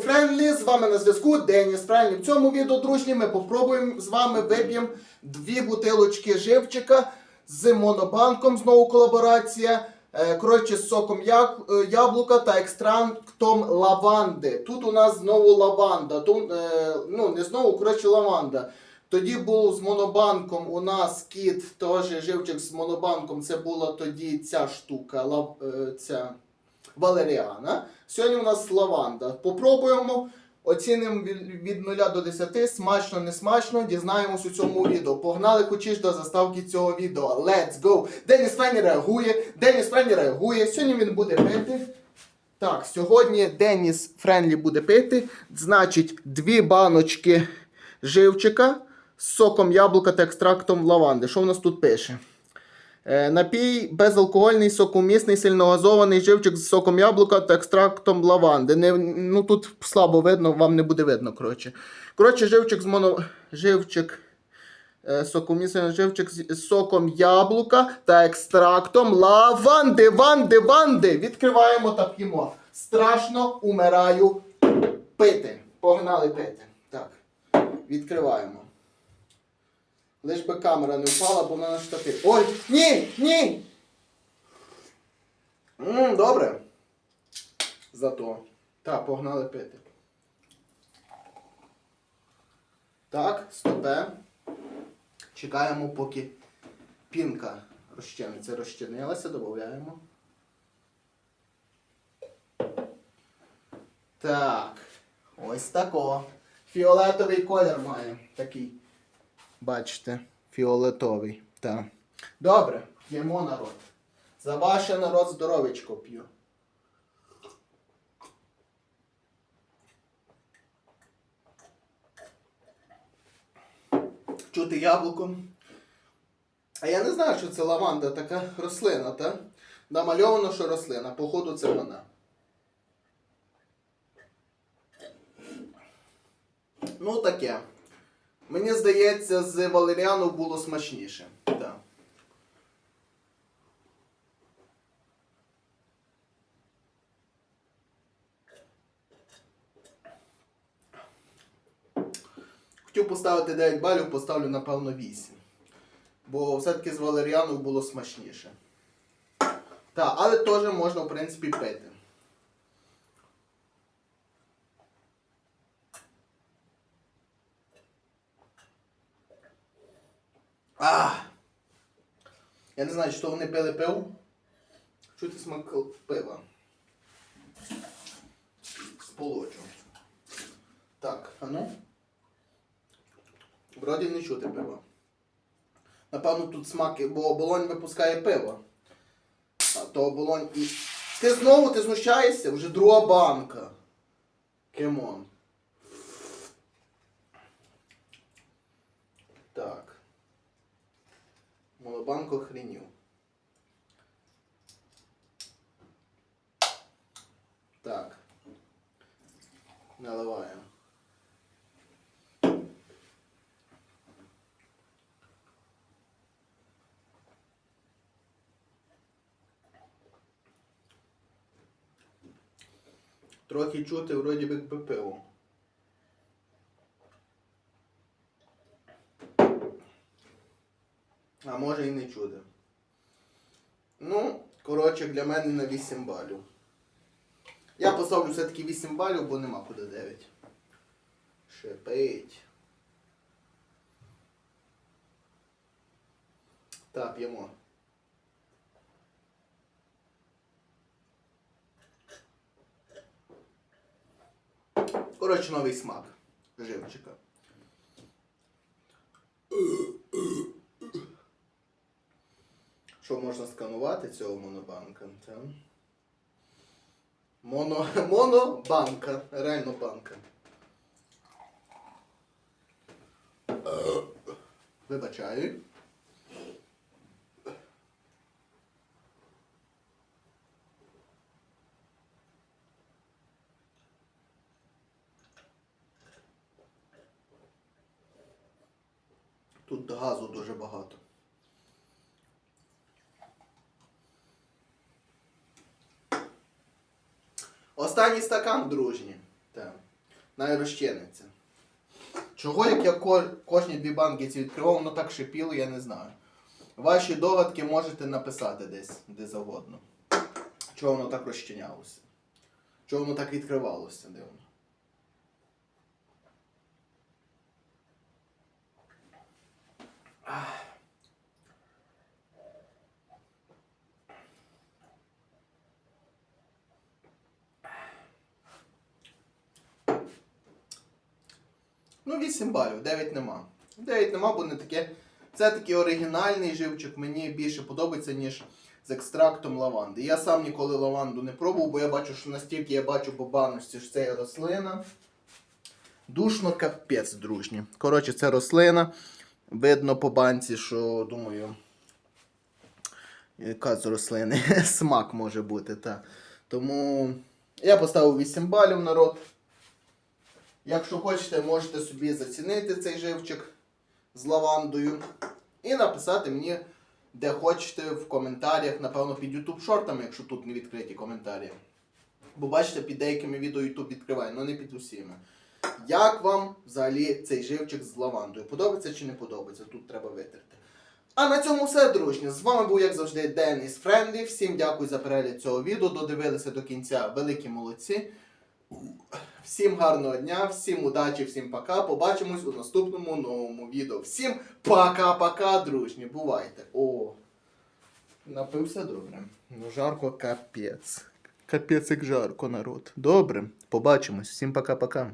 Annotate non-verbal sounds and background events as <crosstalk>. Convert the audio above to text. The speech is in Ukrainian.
Френлі, з вами на зв'язку Деніс Френлі. В цьому відео, дружні, ми попробуємо з вами вип'ємо дві бутилочки живчика з монобанком, знову колаборація. Е, Коротше, з соком е, яблука та екстрактом лаванди. Тут у нас знову лаванда. Тут, е, ну, не знову, коротше, лаванда. Тоді був з монобанком у нас кіт, теж живчик з монобанком. Це була тоді ця штука, лав, ця валеріана. Сьогодні у нас лаванда. Попробуємо, оцінимо від, від 0 до 10, смачно, не смачно, дізнаємось у цьому відео. Погнали хочеш до заставки цього відео. Let's go! Деніс Фенні реагує, Деніс Фенні реагує. Сьогодні він буде пити. Так, сьогодні Деніс Френлі буде пити. Значить, дві баночки живчика з соком яблука та екстрактом лаванди. Що в нас тут пише? Е, Напій безалкогольний, сокомісний, сильногазований живчик з соком яблука та екстрактом лаванди. Не, ну тут слабо видно, вам не буде видно. Коротше, коротше живчик з моно... живчик. е, Сокомісний живчик з соком яблука та екстрактом лаванди. Ванди, ванди. Відкриваємо та п'ємо. Страшно умираю пити. Погнали пити. Так. Відкриваємо. Лиш би камера не впала, бо вона на штатив. Ой! Ні! Ні! Ммм, добре. Зато. Так, погнали пити. Так, стопе. Чекаємо, поки пінка розчиниться. Розчинилася, додаємо. Так. Ось тако. Фіолетовий колір має. Такий. Бачите, фіолетовий. Так. Добре, п'ємо народ. За ваше народ здоровечко п'ю. Чути яблуко. А я не знаю, що це лаванда, така рослина, так? Намальовано, що рослина. Походу, це вона. Ну, таке. Мені здається, з валеріану було смачніше. Так. Хотів поставити 9 балів, поставлю, напевно, 8. Бо все-таки з валеріану було смачніше. Так, але теж можна, в принципі, пити. А! Я не знаю, що вони пили пиво. Чути смак пива. Сполочу. Так, а ну. Вроді не чути пива. Напевно, тут смак, бо оболонь випускає пиво. А то оболонь і. Ти знову ти знущаєшся? Вже друга банка. Кемон. Так. Монобанк охренів. Так. Наливаємо. Трохи чути, вроді би пиво. А може і не чути. Ну, коротше, для мене на 8 балів. Я поставлю все-таки 8 балів, бо нема куди 9. Шипить. Так, п'ємо. Коротше, новий смак живчика. Можна сканувати цього монобанка? Моно, <laughs> монобанка. Реально банка. Вибачаю. Тут газу дуже багато. Останній стакан, дружні. Так. Чого, як я ко- кожні дві банки ці відкривав, воно так шипіло, я не знаю. Ваші догадки можете написати десь, де завгодно. Чого воно так розчинялося? Чого воно так відкривалося, дивно. Ну, 8 балів, 9 нема. 9 нема, бо не таке. Це такий оригінальний живчик, мені більше подобається, ніж з екстрактом лаванди. Я сам ніколи лаванду не пробував, бо я бачу, що настільки я бачу по баночці, що це рослина. Душно капець, дружні. Коротше, це рослина. Видно по банці, що думаю. Яка з рослини? <laughs> Смак може бути, так. Тому я поставив 8 балів народ. Якщо хочете, можете собі зацінити цей живчик з лавандою і написати мені, де хочете в коментарях, напевно, під YouTube шортами, якщо тут не відкриті коментарі. Бо бачите, під деякими відео YouTube відкриває, але не під усіма. Як вам взагалі цей живчик з лавандою? Подобається чи не подобається? Тут треба витерти. А на цьому все, дружні. З вами був, як завжди, Деніс Френдлі. Всім дякую за перегляд цього відео. Додивилися до кінця. Великі молодці. Всім гарного дня, всім удачі, всім пока. Побачимось у наступному новому відео. Всім пока-пока, дружні. Бувайте. О, напився добре. Ну, жарко капець. Капець як жарко, народ. Добре, побачимось. Всім пока-пока.